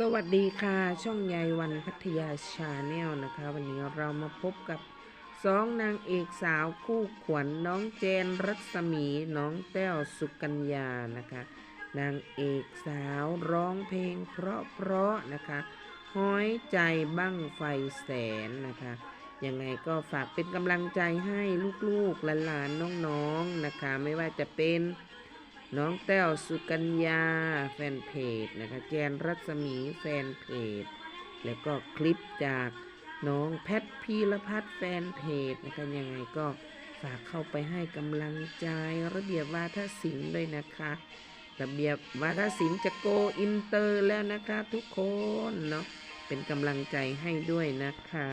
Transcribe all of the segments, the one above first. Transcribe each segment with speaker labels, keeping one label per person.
Speaker 1: สวัสดีค่ะ ช่องยายวันพัทยาชาแนลนะคะ วันนี้เรามาพบกับสองนางเอกสาวคู่ขวัญน้องเจนรัศมีน้องแต้วสุกัญญานะคะ นางเอกสาวร้องเพลงเพราะเพราะๆนะคะห้อยใจบั้งไฟแสนนะคะยังไงก็ฝากเป็นกำลังใจให้ลูกๆหลานๆน้องๆนะคะ ไม่ว่าจะเป็น น้องแต้วสุกัญญาแฟนเพจนะคะแจนรัศมีแฟนเพจ แล้วก็คลิปจากน้องแพทพีรพัฒน์แฟนเพจนะคะยังไงก็ฝากเข้าไปให้กำลังใจระเบียบวาทศิลป์ด้วยนะคะ ระเบียบวาทศิลป์จะโกอินเตอร์แล้วนะคะทุกคนเนาะเป็นกำลังใจให้ด้วยนะคะ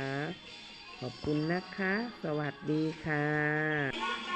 Speaker 1: ขอบคุณนะคะ สวัสดีค่ะ